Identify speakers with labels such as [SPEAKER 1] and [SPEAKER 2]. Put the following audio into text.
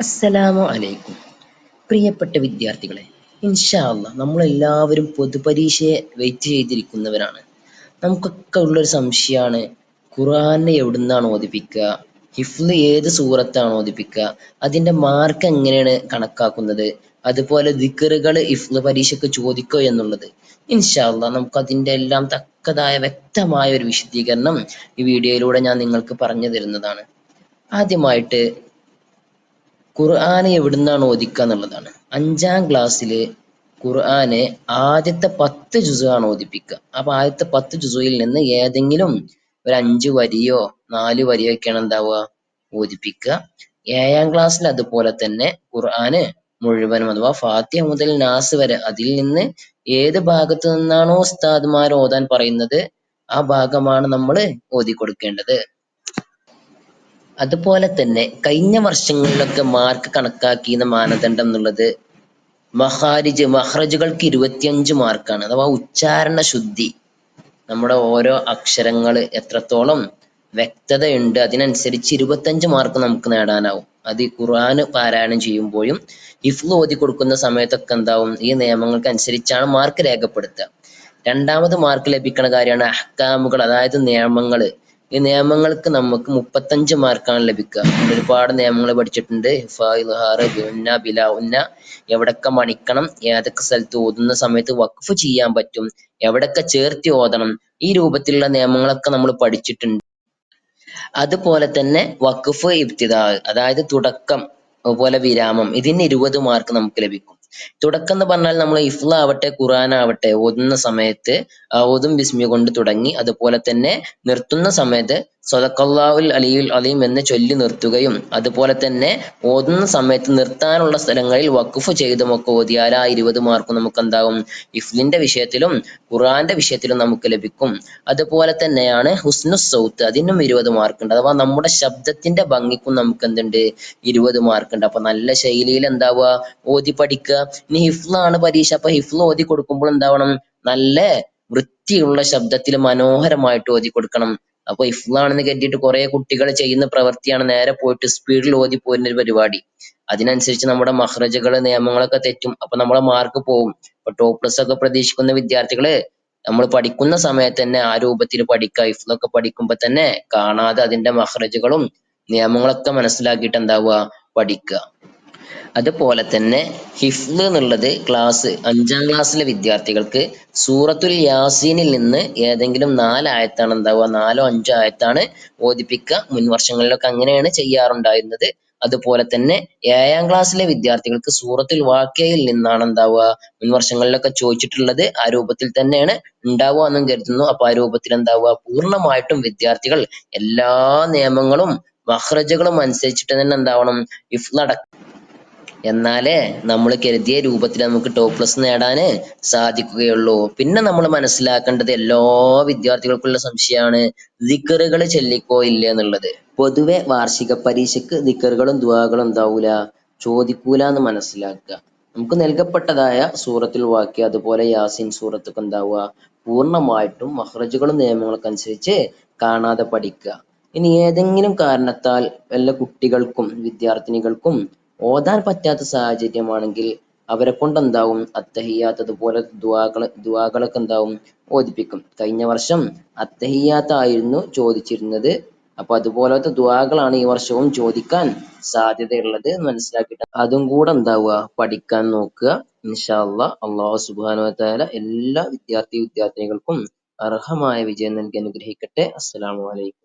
[SPEAKER 1] അസ്സലാമു അലൈക്കും. പ്രിയപ്പെട്ട വിദ്യാർത്ഥികളെ ഇൻഷാ അല്ലാ നമ്മളെല്ലാവരും പൊതുപരീക്ഷയെ വെയിറ്റ് ചെയ്തിരിക്കുന്നവരാണ്. നമുക്കൊക്കെ ഉള്ളൊരു സംശയമാണ് ഖുറാനെ എവിടുന്നാണ് ഓതിപ്പിക്കുക? ഹിഫ്ല് ഏത് സൂറത്താണ് ഓതിപ്പിക്കുക? അതിന്റെ മാർക്ക് എങ്ങനെയാണ് കണക്കാക്കുന്നത്? അതുപോലെ ദിക്കറുകൾ ഇഫ്ല് പരീക്ഷയ്ക്ക് ചോദിക്കോ എന്നുള്ളത്. ഇൻഷാ അല്ലാ നമുക്ക് അതിന്റെ എല്ലാം തക്കതായ വ്യക്തമായ ഒരു വിശദീകരണം ഈ വീഡിയോയിലൂടെ ഞാൻ നിങ്ങൾക്ക് പറഞ്ഞു തരുന്നതാണ്. ആദ്യമായിട്ട് ഖുർആന് എവിടുന്നാണ് ഓദിക്കുക എന്നുള്ളതാണ്. അഞ്ചാം ക്ലാസ്സിൽ ഖുർആന് ആദ്യത്തെ പത്ത് ജുസാണ് ഓദിപ്പിക്കുക അപ്പൊ ആദ്യത്തെ പത്ത് ജുസുയിൽ നിന്ന് ഏതെങ്കിലും ഒരു അഞ്ച് വരിയോ നാല് വരിയോ ഒക്കെയാണ് എന്താവുക? ഓദിപ്പിക്കുക ഏഴാം ക്ലാസ്സിൽ അതുപോലെ തന്നെ ഖുർആന് മുഴുവനും അഥവാ ഫാത്തിഹ മുതൽ നാസ് വരെ അതിൽ നിന്ന് ഏത് ഭാഗത്തു നിന്നാണോ ഉസ്താദ്മാർ ഓതാൻ പറയുന്നത്? ആ ഭാഗമാണ് നമ്മൾ ഓതി കൊടുക്കേണ്ടത് അതുപോലെ തന്നെ കഴിഞ്ഞ വർഷങ്ങളിലൊക്കെ മാർക്ക് കണക്കാക്കിയിരുന്ന മാനദണ്ഡം എന്നുള്ളത് മഹാരിജ് മഹ്റജുകൾക്ക് ഇരുപത്തിയഞ്ച് മാർക്കാണ്. അഥവാ ഉച്ചാരണ ശുദ്ധി. നമ്മുടെ ഓരോ അക്ഷരങ്ങൾ എത്രത്തോളം വ്യക്തതയുണ്ട് അതിനനുസരിച്ച് ഇരുപത്തഞ്ച് മാർക്ക് നമുക്ക് നേടാനാവും. അത് ഈ ഖുർആൻ പാരായണം ചെയ്യുമ്പോഴും ഹിഫ്ല് ഓതി കൊടുക്കുന്ന സമയത്തൊക്കെ എന്താവും? ഈ നിയമങ്ങൾക്ക് അനുസരിച്ചാണ് മാർക്ക് രേഖപ്പെടുത്തുക. രണ്ടാമത് മാർക്ക് ലഭിക്കുന്ന കാര്യമാണ് അഹ്കാമുകൾ അതായത് നിയമങ്ങൾ. ഈ നിയമങ്ങൾക്ക് നമുക്ക് മുപ്പത്തഞ്ച് മാർക്കാണ് ലഭിക്കുക. ഒരുപാട് നിയമങ്ങൾ പഠിച്ചിട്ടുണ്ട്. ഉന്ന ബിലാ ഉന്ന. എവിടൊക്കെ മണിക്കണം ഏതൊക്കെ സ്ഥലത്ത് ഓതുന്ന സമയത്ത് വഖഫ് ചെയ്യാൻ പറ്റും എവിടൊക്കെ ചേർത്തി ഓതണം ഈ രൂപത്തിലുള്ള നിയമങ്ങളൊക്കെ നമ്മൾ പഠിച്ചിട്ടുണ്ട്. അതുപോലെ തന്നെ വഖഫ് ഇബ്തിദാ അതായത് തുടക്കം അതുപോലെ വിരാമം ഇതിന് ഇരുപത് മാർക്ക് നമുക്ക് ലഭിക്കും. തുടക്കം എന്ന് പറഞ്ഞാൽ നമ്മൾ ഇഫ്ല ആവട്ടെ ഓതുന്ന സമയത്ത് ഔദും ബിസ്മി കൊണ്ട് തുടങ്ങി അതുപോലെ തന്നെ നിർത്തുന്ന സമയത്ത് സ്വതക്കല്ലാവുൽ അലിയുൽ അലീം എന്ന് ചൊല്ലി നിർത്തുകയും അതുപോലെ തന്നെ ഓതുന്ന സമയത്ത് നിർത്താനുള്ള സ്ഥലങ്ങളിൽ വഖഫ് ചെയ്തുമൊക്കെ ഓതിയാൽ ആ ഇരുപത് മാർക്ക് നമുക്ക് എന്താവും ഇഫ്ലിന്റെ വിഷയത്തിലും ഖുറാന്റെ വിഷയത്തിലും നമുക്ക് ലഭിക്കും. അതുപോലെ തന്നെയാണ് ഹുസ്നു സൗത്ത് അതിനും ഇരുപത് മാർക്ക് ഉണ്ട്. അഥവാ നമ്മുടെ ശബ്ദത്തിന്റെ ഭംഗിക്കും നമുക്ക് എന്തുണ്ട് ഇരുപത് മാർക്ക് ഉണ്ട്. അപ്പൊ നല്ല ശൈലിയിൽ എന്താവുക? ഓതി പഠിക്കുക. ഇനി ഹിഫ്ലാണ് പരീക്ഷ. അപ്പൊ ഹിഫ്ൽ ഓതി കൊടുക്കുമ്പോൾ എന്താവണം? നല്ല വൃത്തിയുള്ള ശബ്ദത്തിൽ മനോഹരമായിട്ട് ഓതി കൊടുക്കണം. അപ്പൊ ഇഫ്ലാണെന്ന് കരുതിയിട്ട് കുറെ കുട്ടികൾ ചെയ്യുന്ന പ്രവൃത്തിയാണ് നേരെ പോയിട്ട് സ്പീഡിൽ ഓതി പോരുന്ന ഒരു പരിപാടി. അതിനനുസരിച്ച് നമ്മുടെ മഹ്റജുകൾ നിയമങ്ങളൊക്കെ തെറ്റും. അപ്പൊ നമ്മളെ മാർക്ക് പോകും ഇപ്പൊ ടോപ്പ് പ്ലസ് ഒക്കെ പ്രതീക്ഷിക്കുന്ന വിദ്യാർത്ഥികൾ നമ്മൾ പഠിക്കുന്ന സമയത്ത് തന്നെ ആ രൂപത്തിൽ പഠിക്കുക. ഇഫ്ലൊക്കെ പഠിക്കുമ്പോ തന്നെ കാണാതെ അതിന്റെ മഹ്റജുകളും നിയമങ്ങളൊക്കെ മനസ്സിലാക്കിയിട്ട് എന്താവുക? പഠിക്കുക. അതുപോലെ തന്നെ ഹിഫ്ല് എന്നുള്ളത് ക്ലാസ് അഞ്ചാം ക്ലാസ്സിലെ വിദ്യാർത്ഥികൾക്ക് സൂറത്തുൽ യാസീനിൽ നിന്ന് ഏതെങ്കിലും നാലായത്താണ് എന്താവുക? നാലോ അഞ്ചോ ആയത്താണ് ഓദിപ്പിക്കുക മുൻ വർഷങ്ങളിലൊക്കെ അങ്ങനെയാണ് ചെയ്യാറുണ്ടായിരുന്നത്. അതുപോലെ തന്നെ ഏഴാം ക്ലാസ്സിലെ വിദ്യാർത്ഥികൾക്ക് സൂറത്തുൽ വാക്യയിൽ നിന്നാണ് എന്താവുക? മുൻ വർഷങ്ങളിലൊക്കെ ചോദിച്ചിട്ടുള്ളത് ആ രൂപത്തിൽ തന്നെയാണ് ഉണ്ടാവുക എന്നും കരുതുന്നു. അപ്പൊ ആ രൂപത്തിൽ എന്താവുക? പൂർണമായിട്ടും വിദ്യാർത്ഥികൾ എല്ലാ നിയമങ്ങളും മഹ്റജുകളും അനുസരിച്ചിട്ട് തന്നെ എന്താവണം? ഇഫ് നട എന്നാലേ നമ്മൾ കരുതിയ രൂപത്തിൽ നമുക്ക് ടോപ്പ് പ്ലസ് നേടാന് സാധിക്കുകയുള്ളൂ. പിന്നെ നമ്മൾ മനസ്സിലാക്കേണ്ടത് എല്ലാ വിദ്യാർത്ഥികൾക്കുള്ള സംശയമാണ് ദിക്കറുകൾ ചെല്ലിക്കോ ഇല്ല എന്നുള്ളത്. പൊതുവെ വാർഷിക പരീക്ഷയ്ക്ക് ദിക്കറുകളും ദ്വാകളും എന്താവൂല ചോദിക്കൂല എന്ന് മനസ്സിലാക്കുക. നമുക്ക് നൽകപ്പെട്ടതായ സൂറത്തിൽ വാക്യ അതുപോലെ യാസിൻ സൂറത്തൊക്കെ എന്താവുക പൂർണമായിട്ടും മഹ്റജുകളും നിയമങ്ങളൊക്കെ അനുസരിച്ച് കാണാതെ പഠിക്കുക. ഇനി ഏതെങ്കിലും കാരണത്താൽ വല്ല കുട്ടികൾക്കും വിദ്യാർത്ഥിനികൾക്കും ഓതാൻ പറ്റാത്ത സാഹചര്യമാണെങ്കിൽ അവരെ കൊണ്ട് എന്താവും അത്തഹിയാത്ത് അതുപോലെ ദുവാകൾ ദുവാകളൊക്കെ എന്താവും? ഓതിപ്പിക്കും കഴിഞ്ഞ വർഷം അത്തഹിയാത്ത് ആയിരുന്നു ചോദിച്ചിരുന്നത്. അപ്പൊ അതുപോലത്തെ ദുവാകളാണ് ഈ വർഷവും ചോദിക്കാൻ സാധ്യതയുള്ളത് മനസ്സിലാക്കിയിട്ട് അതും കൂടെ എന്താവുക? പഠിക്കാൻ നോക്കുക. ഇൻഷാ അള്ളാ അള്ളാഹു സുബാന എല്ലാ വിദ്യാർത്ഥി വിദ്യാർത്ഥിനികൾക്കും അർഹമായ വിജയം നൽകി അനുഗ്രഹിക്കട്ടെ. അസ്സലാമു അലൈക്കും.